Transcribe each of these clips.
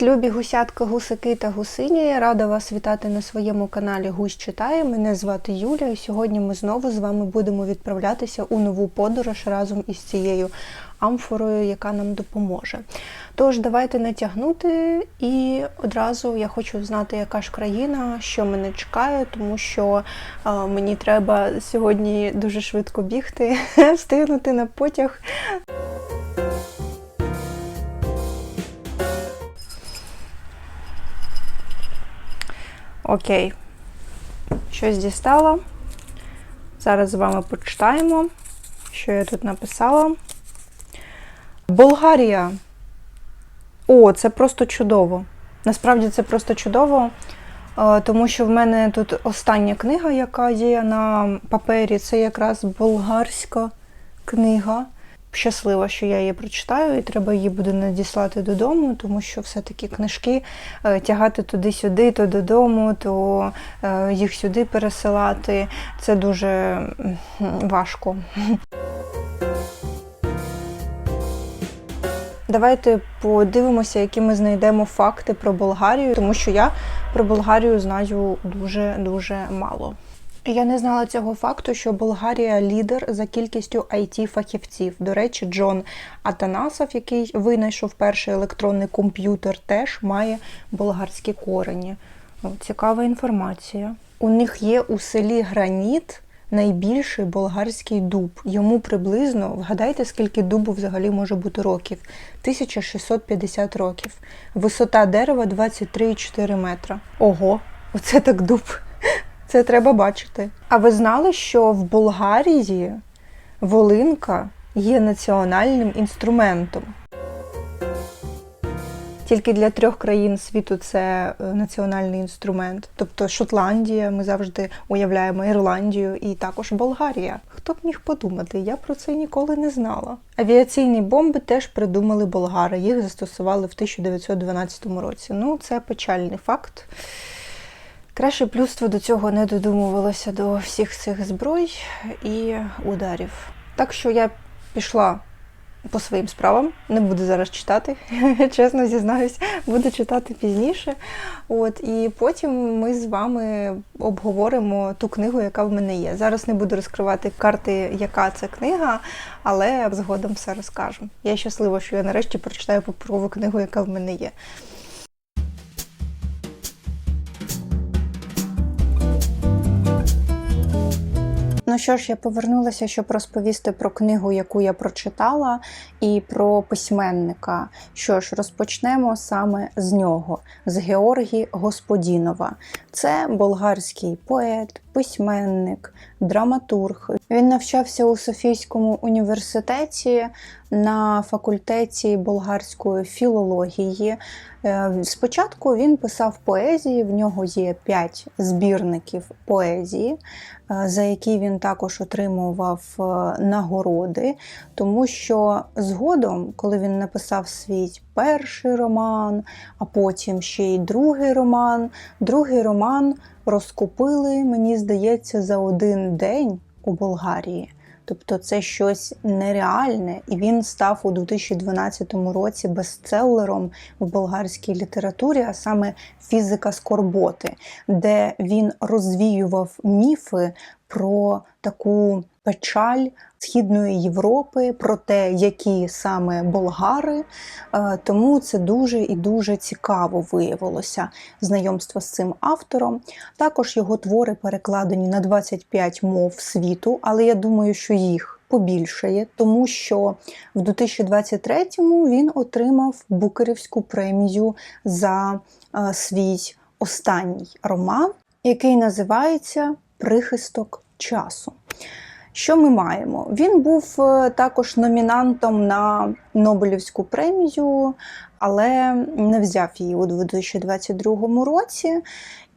Привіт, любі гусятка, гусики та гусині. Я Рада вас вітати на своєму каналі Гусь читає. Мене звати Юля, і сьогодні ми знову з вами будемо відправлятися у нову подорож разом із цією амфорою, яка нам допоможе. Тож, давайте не тягнути, і одразу я хочу знати, яка ж країна, що мене чекає, тому що е, мені треба сьогодні дуже швидко бігти, встигнути на потяг. Окей. Щось дістала. Зараз з вами почитаємо, що я тут написала. Болгарія. О, це просто чудово. Насправді це просто чудово, е, тому що в мене тут остання книга, яка є на папері, це якраз болгарська книга. Щаслива, що я її прочитаю, і треба її буде надіслати додому, тому що все-таки книжки е, тягати туди-сюди, то додому, то е, їх сюди пересилати. Це дуже важко. Давайте подивимося, які ми знайдемо факти про Болгарію, тому що я про Болгарію знаю дуже-дуже мало. Я не знала цього факту, що Болгарія лідер за кількістю it фахівців До речі, Джон Атанасов, який винайшов перший електронний комп'ютер, теж має болгарські корені. Цікава інформація. У них є у селі Граніт найбільший болгарський дуб. Йому приблизно, вгадайте, скільки дубу взагалі може бути років? 1650 років. Висота дерева 23,4 метра. Ого, оце так дуб. Це треба бачити. А ви знали, що в Болгарії волинка є національним інструментом? Тільки для трьох країн світу це е, національний інструмент. Тобто Шотландія, ми завжди уявляємо Ірландію і також Болгарія. Хто б міг подумати? Я про це ніколи не знала. Авіаційні бомби теж придумали болгари. Їх застосували в 1912 році. Ну, це печальний факт. Краще б людство до цього не додумувалося до всіх цих зброй і ударів. Так що я пішла по своїм справам, не буду зараз читати, чесно зізнаюсь, буду читати пізніше. От, і потім ми з вами обговоримо ту книгу, яка в мене є. Зараз не буду розкривати карти, яка це книга, але згодом все розкажу. Я щаслива, що я нарешті прочитаю паперову книгу, яка в мене є. Ну що ж, я повернулася, щоб розповісти про книгу, яку я прочитала, і про письменника. Що ж, розпочнемо саме з нього, з Георгі Господінова. Це болгарський поет, письменник, драматург. Він навчався у Софійському університеті на факультеті болгарської філології. Е, Спочатку він писав поезії, в нього є п'ять збірників поезії, е, за які він також отримував е, нагороди, тому що згодом, коли він написав свій перший роман, а потім ще й другий роман, другий роман розкупили, мені здається, за один день у Болгарії. Тобто це щось нереальне, і він став у 2012 році бестселером в болгарській літературі, а саме фізика скорботи, де він розвіював міфи про таку печаль Східної Європи, про те, які саме болгари. Е, Тому це дуже і дуже цікаво виявилося знайомство з цим автором. Також його твори перекладені на 25 мов світу, але я думаю, що їх побільшає, тому що в 2023-му він отримав Букерівську премію за е, свій останній роман, який називається Прихисток часу. Що ми маємо? Він був е, також номінантом на Нобелівську премію, але не взяв її у 2022 році.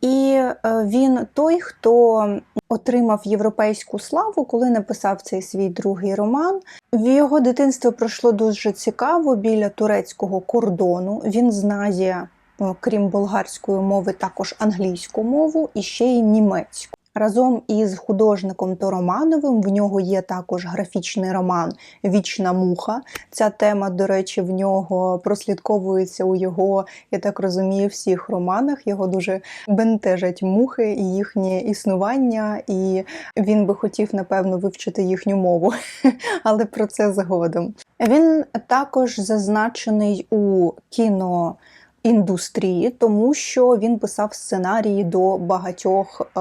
І е, він той, хто отримав європейську славу, коли написав цей свій другий роман. В його дитинство пройшло дуже цікаво біля турецького кордону. Він знає, е, крім болгарської мови, також англійську мову і ще й німецьку. Разом із художником Торомановим в нього є також графічний роман Вічна муха. Ця тема, до речі, в нього прослідковується у його, я так розумію, всіх романах. Його дуже бентежать мухи і їхнє існування, і він би хотів, напевно, вивчити їхню мову, але про це згодом. Він також зазначений у кіно індустрії, тому що він писав сценарії до багатьох е,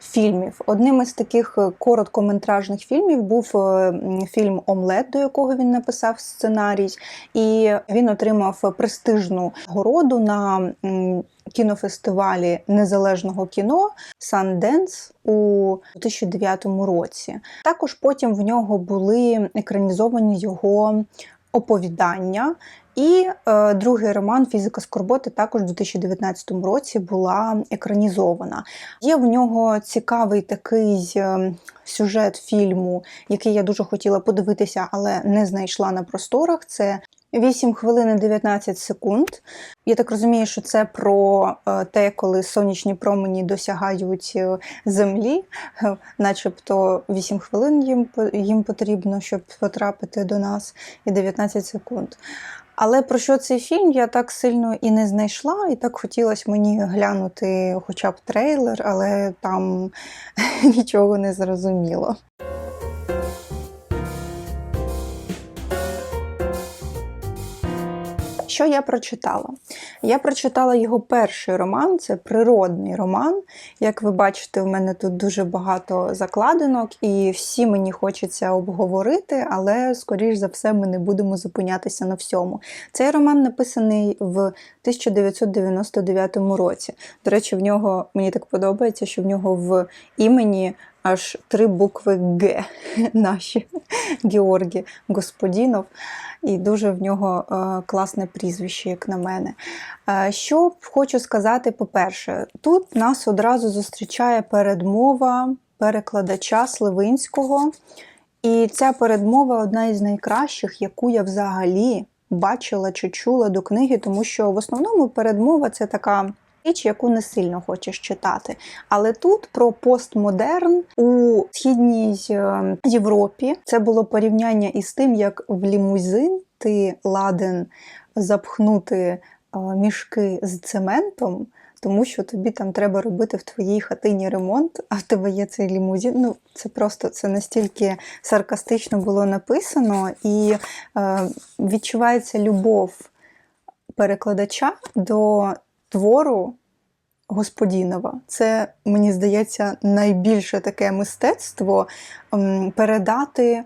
фільмів. Одним із таких короткометражних фільмів був е, фільм Омлет, до якого він написав сценарій, і він отримав престижну городу на кінофестивалі незалежного кіно Sundance у 2009 році. Також потім в нього були екранізовані його оповідання. І е, другий роман Фізика скорботи також у 2019 році була екранізована. Є в нього цікавий такий е, сюжет фільму, який я дуже хотіла подивитися, але не знайшла на просторах. Це 8 хвилин і 19 секунд. Я так розумію, що це про е, те, коли сонячні промені досягають е, землі, начебто 8 хвилин їм, їм потрібно, щоб потрапити до нас, і 19 секунд. Але про що цей фільм я так сильно і не знайшла, і так хотілося мені глянути хоча б трейлер, але там нічого не зрозуміло. Що я прочитала? Я прочитала його перший роман, це природний роман. Як ви бачите, в мене тут дуже багато закладинок, і всі мені хочеться обговорити, але, скоріш за все, ми не будемо зупинятися на всьому. Цей роман написаний в 1999 році. До речі, в нього мені так подобається, що в нього в імені аж три букви Г наші Георгій Господінов. І дуже в нього е, класне прізвище, як на мене. Е, що хочу сказати, по-перше, тут нас одразу зустрічає передмова перекладача Сливинського. І ця передмова одна із найкращих, яку я взагалі бачила чи чула до книги, тому що в основному передмова це така річ, яку не сильно хочеш читати. Але тут про постмодерн у східній е, Європі це було порівняння із тим, як в лімузин ти ладен запхнути е, мішки з цементом. Тому що тобі там треба робити в твоїй хатині ремонт, а в тебе є цей лімузин. Ну, це просто це настільки саркастично було написано, і е, відчувається любов перекладача до твору Господінова. Це, мені здається, найбільше таке мистецтво передати е,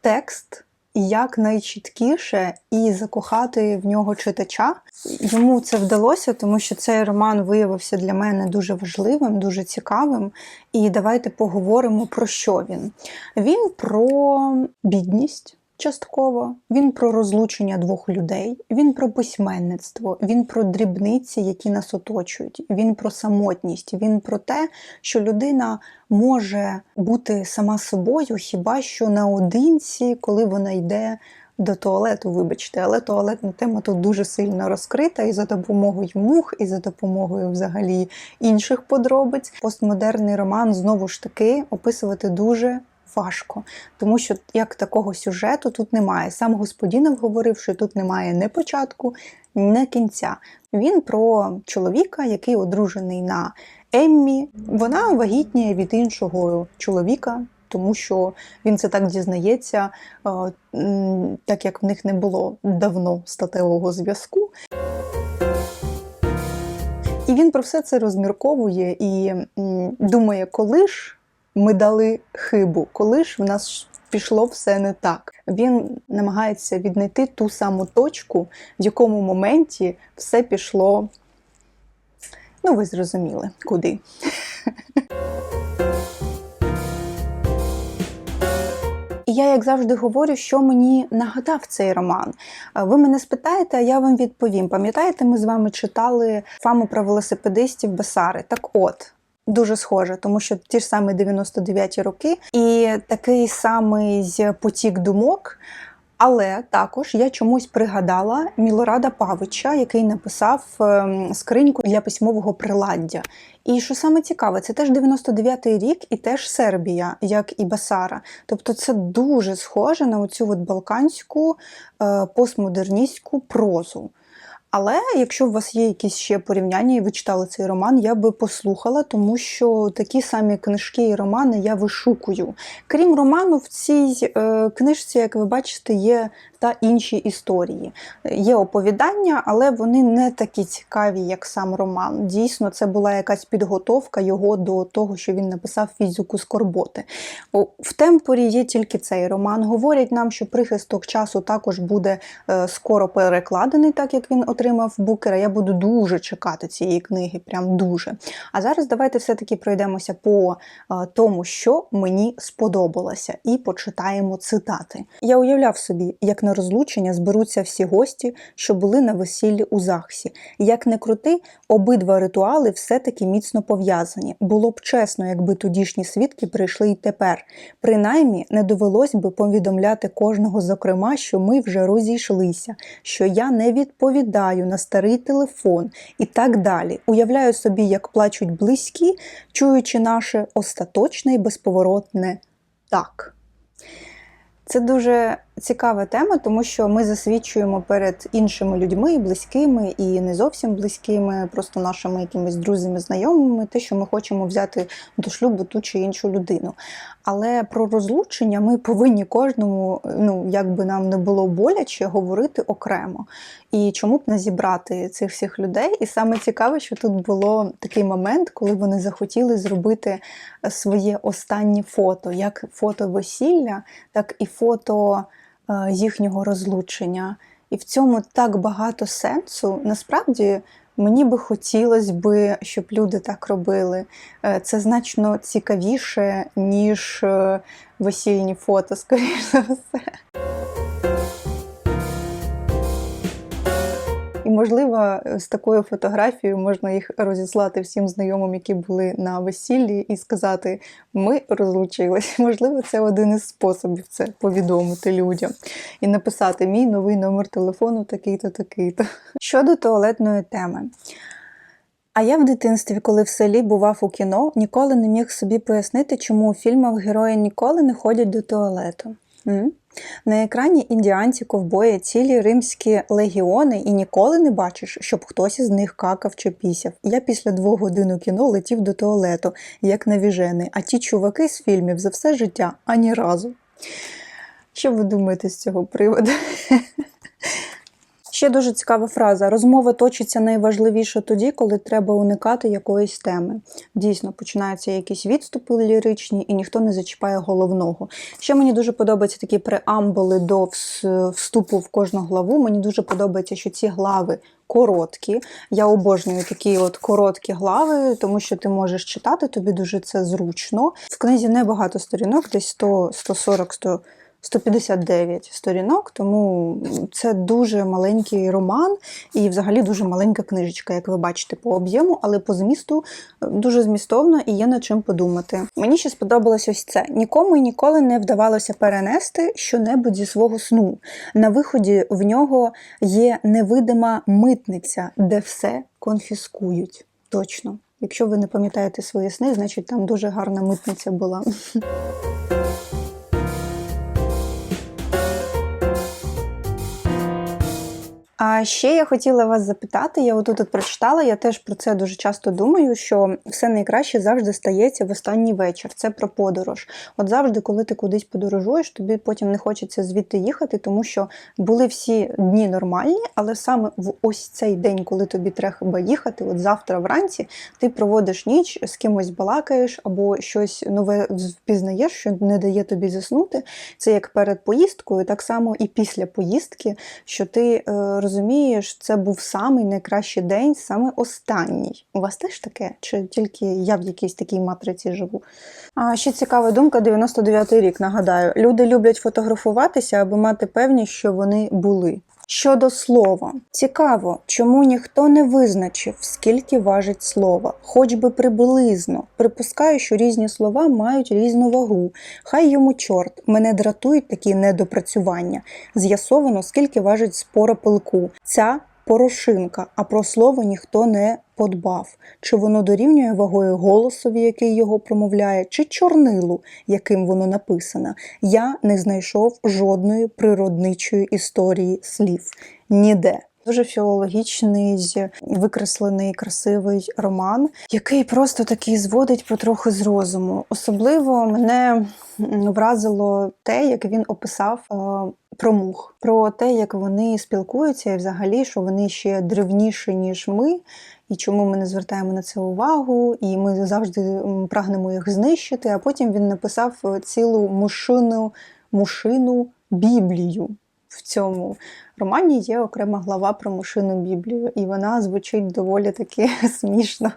текст як найчіткіше і закохати в нього читача. Йому це вдалося, тому що цей роман виявився для мене дуже важливим, дуже цікавим. І давайте поговоримо про що він. Він про бідність частково, він про розлучення двох людей, він про письменництво, він про дрібниці, які нас оточують, він про самотність, він про те, що людина може бути сама собою хіба що наодинці, коли вона йде. До туалету, вибачте, але туалетна тема тут дуже сильно розкрита і за допомогою мух, і за допомогою взагалі інших подробиць. Постмодерний роман знову ж таки описувати дуже важко, тому що як такого сюжету тут немає. Сам Господінов говорив, що тут немає ні початку, ні кінця. Він про чоловіка, який одружений на Еммі. Вона вагітніє від іншого чоловіка. Тому що він це так дізнається, так як в них не було давно статевого зв'язку. І він про все це розмірковує і думає, коли ж ми дали хибу, коли ж в нас пішло все не так. Він намагається віднайти ту саму точку, в якому моменті все пішло. Ну, ви зрозуміли, куди. І я, як завжди, говорю, що мені нагадав цей роман. Ви мене спитаєте, а я вам відповім. Пам'ятаєте, ми з вами читали фаму про велосипедистів Бесари? Так от, Дуже схоже, тому що ті ж самі 99-ті роки, і такий самий потік думок. Але також я чомусь пригадала Мілорада Павича, який написав ем, скриньку для письмового приладдя. І що саме цікаве, це теж 99-й рік і теж Сербія, як і Басара. Тобто це дуже схоже на оцю от балканську е, постмодерністську прозу. Але якщо у вас є якісь ще порівняння, і ви читали цей роман, я би послухала, тому що такі самі книжки і романи я вишукую. Крім роману, в цій е, книжці, як ви бачите, є та інші історії. Є оповідання, але вони не такі цікаві, як сам роман. Дійсно, це була якась підготовка його до того, що він написав фізику скорботи. В темпорі є тільки цей роман. Говорять нам, що прихисток часу також буде е, скоро перекладений, так як він отримав букера. Я буду дуже чекати цієї книги, прям дуже. А зараз давайте все-таки пройдемося по е, тому, що мені сподобалося, і почитаємо цитати. Я уявляв собі, як на розлучення зберуться всі гості, що були на весіллі у Захсі. Як не крути, обидва ритуали все-таки міцно пов'язані. Було б чесно, якби тодішні свідки прийшли й тепер. Принаймні, не довелось би повідомляти кожного, зокрема, що ми вже розійшлися, що я не відповідаю на старий телефон і так далі. Уявляю собі, як плачуть близькі, чуючи наше остаточне і безповоротне так. Це дуже цікава тема, тому що ми засвідчуємо перед іншими людьми, близькими і не зовсім близькими, просто нашими якимись друзями, знайомими, те, що ми хочемо взяти до шлюбу ту чи іншу людину. Але про розлучення ми повинні кожному, ну як би нам не було боляче, говорити окремо. І чому б не зібрати цих всіх людей? І саме цікаве, що тут було такий момент, коли вони захотіли зробити своє останнє фото, як фото весілля, так і фото їхнього розлучення. І в цьому так багато сенсу. Насправді мені би хотілося би, щоб люди так робили. Е, Це значно цікавіше, ніж е, весільні фото, скоріш за все. Можливо, з такою фотографією можна їх розіслати всім знайомим, які були на весіллі, і сказати: ми розлучились. Можливо, це один із способів це повідомити людям і написати мій новий номер телефону такий-то, такий-то. Щодо туалетної теми. А я в дитинстві, коли в селі бував у кіно, ніколи не міг собі пояснити, чому у фільмах герої ніколи не ходять до туалету. На екрані індіанці, ковбої, цілі римські легіони, і ніколи не бачиш, щоб хтось із них какав чи пісяв. Я після двох годин у кіно летів до туалету, як навіжений, а ті чуваки з фільмів за все життя ані разу. Що ви думаєте з цього приводу? Ще дуже цікава фраза. Розмова точиться найважливіше тоді, коли треба уникати якоїсь теми. Дійсно, починаються якісь відступи ліричні, і ніхто не зачіпає головного. Ще мені дуже подобаються такі преамбули до вступу в кожну главу. Мені дуже подобається, що ці глави. Короткі, я обожнюю такі от короткі глави, тому що ти можеш читати, тобі дуже це зручно. В книзі небагато сторінок, десь 100, 140, 100, 159 сторінок, тому це дуже маленький роман і взагалі дуже маленька книжечка, як ви бачите, по об'єму, але по змісту е, дуже змістовно і є над чим подумати. Мені ще сподобалось ось це. Нікому і ніколи не вдавалося перенести щонебудь зі свого сну. На виході в нього є невидима митниця, де все конфіскують. Точно. Якщо ви не пам'ятаєте свої сни, значить там дуже гарна митниця була. А ще я хотіла вас запитати, я отут от прочитала, я теж про це дуже часто думаю, що все найкраще завжди стається в останній вечір. Це про подорож. От завжди, коли ти кудись подорожуєш, тобі потім не хочеться звідти їхати, тому що були всі дні нормальні, але саме в ось цей день, коли тобі треба їхати, от завтра вранці, ти проводиш ніч, з кимось балакаєш або щось нове впізнаєш, що не дає тобі заснути. Це як перед поїздкою, так само і після поїздки, що ти е, розумієш, це був самий найкращий день, саме останній. У вас теж таке? Чи тільки я в якійсь такій матриці живу? А ще цікава думка: 99-й рік. Нагадаю, люди люблять фотографуватися, аби мати певність, що вони були. Щодо слова, цікаво, чому ніхто не визначив, скільки важить слово, хоч би приблизно. Припускаю, що різні слова мають різну вагу. Хай йому чорт, мене дратують такі недопрацювання. З'ясовано, скільки важить спора пилку. Ця порошинка, а про слово ніхто не подбав. Чи воно дорівнює вагою голосові, який його промовляє, чи чорнилу, яким воно написано. Я не знайшов жодної природничої історії слів. Ніде. Дуже філологічний, викреслений, красивий роман, який просто такий зводить потроху з розуму. Особливо мене вразило те, як він описав е, про мух, про те, як вони спілкуються, і взагалі, що вони ще древніші, ніж ми, і чому ми не звертаємо на це увагу, і ми завжди прагнемо їх знищити. А потім він написав е, цілу мушину, мушину Біблію. В цьому романі є окрема глава про мушину Біблію, і вона звучить доволі таки смішно.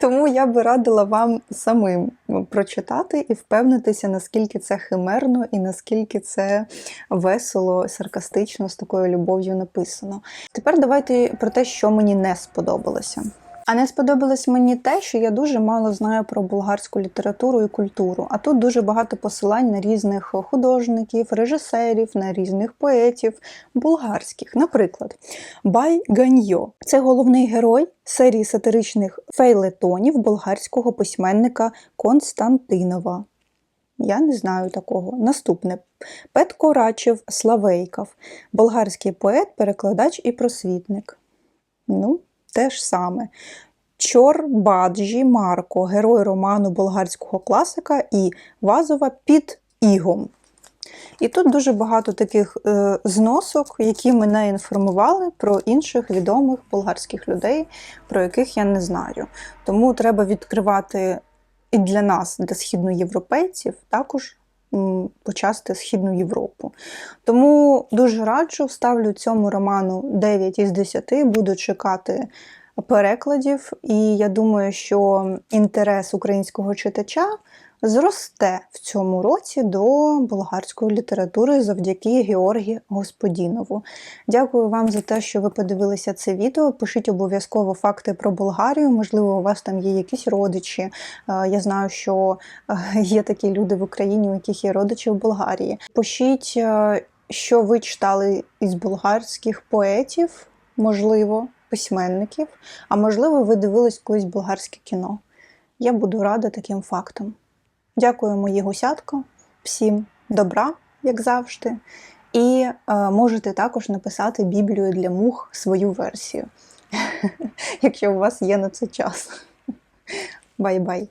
Тому я би радила вам самим прочитати і впевнитися, наскільки це химерно і наскільки це весело, саркастично, з такою любов'ю написано. Тепер давайте про те, що мені не сподобалося. А не сподобалось мені те, що я дуже мало знаю про болгарську літературу і культуру. А тут дуже багато посилань на різних художників, режисерів, на різних поетів болгарських. Наприклад, Бай Ганьо це головний герой серії сатиричних фейлетонів болгарського письменника Константинова. Я не знаю такого. Наступне Петко Рачев Славейков, болгарський поет, перекладач і просвітник. Ну, те ж саме. Чорбаджі Марко, герой роману болгарського класика і Вазова під Ігом. І тут дуже багато таких е, зносок, які мене інформували про інших відомих болгарських людей, про яких я не знаю. Тому треба відкривати і для нас, для східноєвропейців, також почасти Східну Європу. Тому дуже раджу, ставлю цьому роману 9 із 10, буду чекати перекладів, і я думаю, що інтерес українського читача зросте в цьому році до болгарської літератури завдяки Георгі Господінову. Дякую вам за те, що ви подивилися це відео. Пишіть обов'язково факти про Болгарію. Можливо, у вас там є якісь родичі. Е, Я знаю, що е, є такі люди в Україні, у яких є родичі в Болгарії. Пишіть, е, що ви читали із болгарських поетів, можливо, письменників, а можливо, ви дивились колись болгарське кіно. Я буду рада таким фактам. Дякую, мої гусятко, всім добра, як завжди. І е, можете також написати Біблію для мух свою версію, якщо у вас є на це час. Бай-бай!